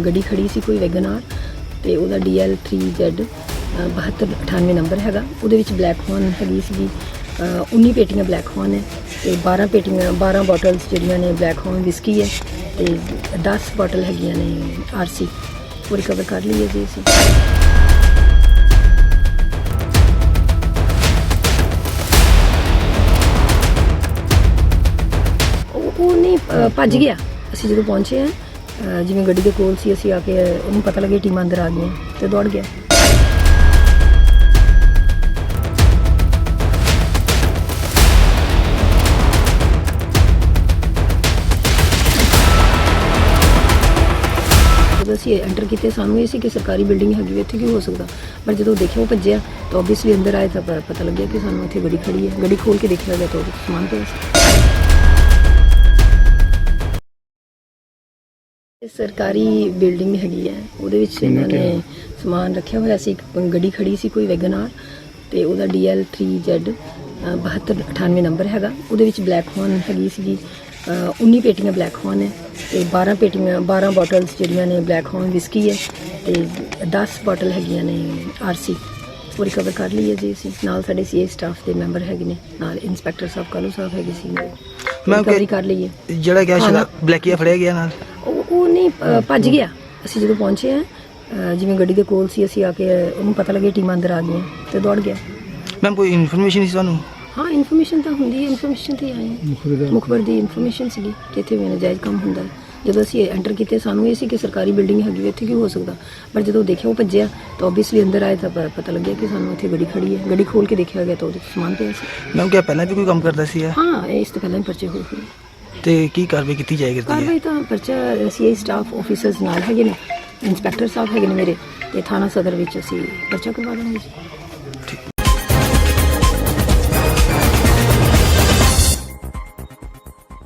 ਗੱਡੀ ਖੜੀ ਸੀ ਕੋਈ ਵੈਗਨਾਰ ਤੇ ਉਹਦਾ DL3Z 7298 ਨੰਬਰ ਹੈਗਾ। ਉਹਦੇ ਵਿੱਚ ਬਲੈਕ ਹੋਰਨ ਹੈਗੀ ਸੀਗੀ। ਅ, 19 ਪੇਟੀਆਂ ਬਲੈਕ ਹੋਰਨ ਹੈ ਤੇ 12 ਪੇਟੀਆਂ 12 ਬੋਟਲਸ ਜਿਹੜੀਆਂ ਨੇ ਬਲੈਕ ਹੋਰਨ ਵਿਸਕੀ ਹੈ ਤੇ 10 ਬੋਟਲ ਹੈਗੀਆਂ ਨੇ ਆਰਸੀ ਉਹ ਰਿਕਵਰ ਕਰ ਲਈਏ ਜੀ ਅਸੀਂ। ਉਹ ਨਹੀਂ ਭੱਜ ਗਿਆ। ਅਸੀਂ ਜਦੋਂ ਪਹੁੰਚੇ ਆ ਅ, ਜਿਵੇਂ ਗੱਡੀ ਦੇ ਕੋਲ ਸੀ ਅਸੀਂ ਆ ਕੇ ਉਹਨੂੰ ਪਤਾ ਲੱਗਿਆ ਟੀਮਾਂ ਅੰਦਰ ਆ ਗਈਆਂ ਤੇ ਦੌੜ ਗਿਆ। ਜਦੋਂ ਅਸੀਂ ਐਂਟਰ ਕੀਤੇ ਸਾਨੂੰ ਇਹ ਸੀ ਕਿ ਸਰਕਾਰੀ ਬਿਲਡਿੰਗ ਹੈਗੀ ਹੈ, ਇੱਥੇ ਕੀ ਹੋ ਸਕਦਾ? ਪਰ ਜਦੋਂ ਦੇਖਿਆ ਉਹ ਭੱਜਿਆ ਤਾਂ ਆਬਵੀਅਸਲੀ ਅੰਦਰ ਆਏ ਤਾਂ ਪ- ਪਤਾ ਲੱਗਿਆ ਕਿ ਸਾਨੂੰ ਇੱਥੇ ਗੱਡੀ ਖੜੀ ਹੈ। ਗੱਡੀ ਖੋਲ ਕੇ ਦੇਖਿਆ ਗਿਆ ਤਾਂ ਉਹਦੇ 'ਚ ਸਮਾਨ ਪਿਆ ਸੀ। ਇਹ ਸਰਕਾਰੀ ਬਿਲਡਿੰਗ ਹੈਗੀ ਹੈ। ਉਹਦੇ ਵਿੱਚ ਇਹਨਾਂ ਨੇ ਸਮਾਨ ਰੱਖਿਆ ਹੋਇਆ ਸੀ। ਇੱਕ ਗੱਡੀ ਖੜੀ ਸੀ ਕੋਈ ਵੈਗਨਾਰ ਤੇ ਉਹਦਾ DL3Z 7298 ਨੰਬਰ ਹੈਗਾ। ਉਹਦੇ ਵਿੱਚ ਬਲੈਕ ਹੌਰਨ ਹੈਗੀ ਸੀਗੀ। ਅ, 19 ਪੇਟੀਆਂ ਬਲੈਕ ਹੌਰਨ ਹੈ ਤੇ 12 ਪੇਟੀਆਂ 12 ਬੋਟਲਸ ਜਿਹੜੀਆਂ ਨੇ ਬਲੈਕ ਹੌਰਨ ਵਿਸਕੀ ਹੈ ਤੇ 10 ਬੋਟਲ ਹੈਗੀਆਂ ਨੇ ਆਰਸੀ ਉਹ ਰਿਕਵਰ ਕਰ ਲਈ ਹੈ ਜੀ ਅਸੀਂ। ਨਾਲ ਸਾਡੇ ਸੀਏ ਸਟਾਫ ਦੇ ਮੈਂਬਰ ਹੈਗੇ ਨੇ। ਨਾਲ ਇੰਸਪੈਕਟਰ ਸਾਹਿਬ ਕਾਲੂ ਸਾਹਿਬ ਹੈਗੇ ਸੀ। Ma'am, ਰਿਕਵਰੀ ਕਰ ਲਈ ਹੈ ਜਿਹੜਾ ਗਿਆ ਸ਼ਰਾਬ ਬਲੈਕੀਆ ਫੜਿਆ ਗਿਆ ਨਾਲ? ਉਹ ਨਹੀਂ ਅ, ਭੱਜ ਗਿਆ। ਅਸੀਂ ਜਦੋਂ ਪਹੁੰਚੇ ਆ ਅ, ਜਿਵੇਂ ਗੱਡੀ ਦੇ ਕੋਲ ਸੀ ਅਸੀਂ ਆ ਕੇ ਉਹਨੂੰ ਪਤਾ ਲੱਗਿਆ ਟੀਮਾਂ ਅੰਦਰ ਆ ਗਈਆਂ ਤੇ ਦੌੜ ਗਿਆ। ਮੈਮ ਕੋਈ ਇਨਫੋਰਮੇਸ਼ਨ ਸੀ ਤੁਹਾਨੂੰ? ਹਾਂ ਇਨਫੋਰਮੇਸ਼ਨ ਤਾਂ ਹੁੰਦੀ ਹੈ ਇਨਫੋਰਮੇਸ਼ਨ ਤੇ ਆਏ ਹਾਂ। ਮੁਖਬਰ ਦੀ ਇਨਫੋਰਮੇਸ਼ਨ ਸੀਗੀ ਕਿ ਇੱਥੇ ਵੀ ਨਜਾਇਜ਼ ਕੰਮ ਹੁੰਦਾ ਹੈ। ਜਦੋਂ ਅਸੀਂ ਐਂਟਰ ਕੀਤੇ ਸਾਨੂੰ ਇਹ ਸੀ ਕਿ ਸਰਕਾਰੀ ਬਿਲਡਿੰਗ ਹੈਗੀ ਹੈ, ਇੱਥੇ ਕੀ ਹੋ ਸਕਦਾ? ਪਰ ਜਦੋਂ ਦੇਖਿਆ ਉਹ ਭੱਜਿਆ ਤਾਂ ਆਬਵੀਅਸਲੀ ਅੰਦਰ ਆਏ ਤਾਂ ਪ- ਪਤਾ ਲੱਗਿਆ ਕਿ ਸਾਨੂੰ ਇੱਥੇ ਗੱਡੀ ਖੜੀ ਹੈ। ਗੱਡੀ ਖੋਲ ਕੇ ਦੇਖਿਆ ਗਿਆ ਤਾਂ ਉਹਦੇ 'ਚ ਸਮਾਨ ਪਿਆ ਸੀ। ਮੈਮ ਕਿਹਾ ਪਹਿਲਾਂ ਵੀ ਕੋਈ ਕੰਮ ਕਰਦਾ ਸੀ ਇਹ? ਹਾਂ ਇਹ ਇਸ ਤੋਂ ਪਹਿਲਾਂ ਹੀ ਪਰਚੇ ਹੋਏ ਹੋਏ ਤੇ ਕੀ ਕਾਰਵਾਈ ਕੀਤੀ ਜਾਏਗੀ ਕਾਰਵਾਈ ਤਾਂ ਪਰਚਾ ਸੀਆਈ ਸਟਾਫ ਆਫੀਸਰਸ ਨਾਲ ਹੈਗੇ ਨੇ ਇੰਸਪੈਕਟਰ ਸਾਹਿਬ ਹੈਗੇ ਨੇ ਮੇਰੇ ਤੇ ਥਾਣਾ ਸਦਰ ਵਿੱਚ ਅਸੀਂ ਪਰਚਾ ਕਰਵਾ ਦਾਂਗੇ ਜੀ।